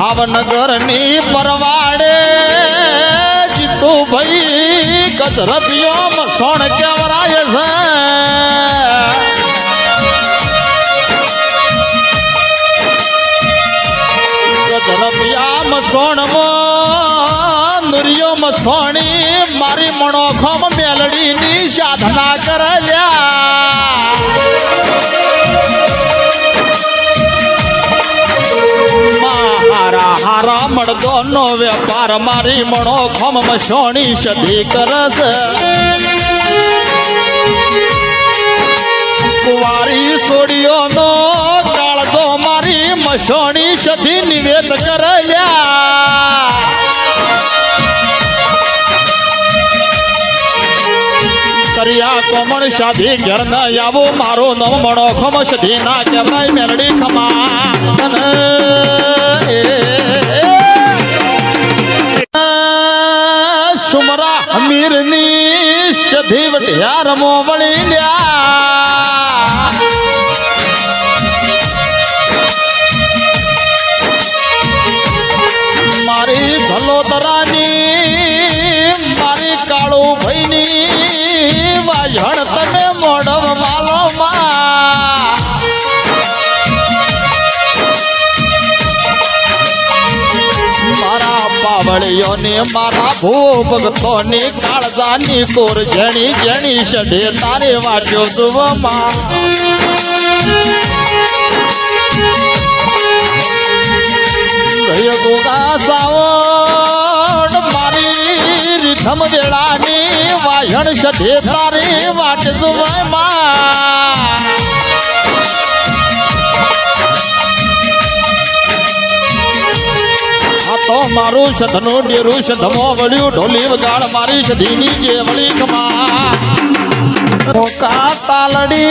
ભાવનગરની પરવાડે જીતુ ભાઈ ગજરાતીઓ મસોણ કેવરાય છે. ગજરાતિયા મસોણમાં નુરિયો મસોણી મારી મણોખમ મેલડીની સાધના કરલ્યા. હારા મળદો નો વેપાર, મારી મણો ખમ મસોણી સદી કરસ કુવારી સોડિયો નો કાળજો મારી મસોણી સદી નિવેદ કરલ્યા. કર્યા કોમણ શાદી, ઘર ન આવો, મારો નવ મણો ખમ સદી ના કહેવાય મેરડી ખમા ની સધી વટિયા રમો વળી લ્યા. મારી ધલોતરાની મારી કાળુ ભાઈની વાજણ તમે મોડવ પાવળીઓને મારા ભૂ ભગતોની કાળજાની કોર જેણી જેણી સડે તારે વાટ્યો સુવમાં. રીધમ વેળાની વાયણ સધે તારી વાટ સુવમાં. મારું સધનું ડેરું સધમો વળ્યું, ઢોલી વગાડ મારી સધીની જે વળી કમા મોકા તાલડી,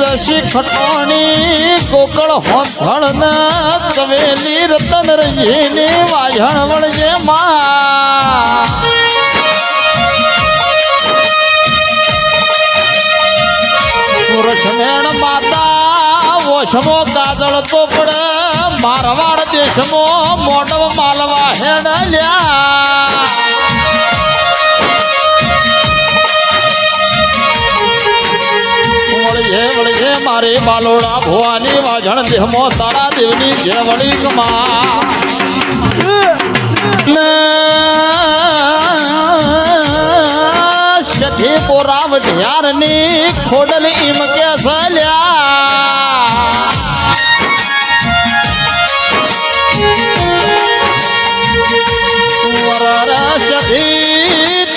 રસી ખટોણી, કોકળ હોથળ ને કવેલી, રતન રંજીની વાજણ વળજે માં ઓછમો કાજળ તો પડે મારવાડ દેશમો મોડવ માલવા હેડ લ્યા. મારે બાલોડા ભુવાની વાજણ દેહમો તારા દેવની જેવડી કમા. સધી બોરાવ ઢિયારની ખોડલ ઈમ કે સલ્યા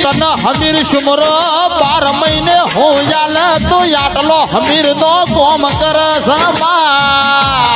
તન હમીર સુમરો બાર મહિને હું જાલ તું આટલો હમીર નો કોમ કરસ મા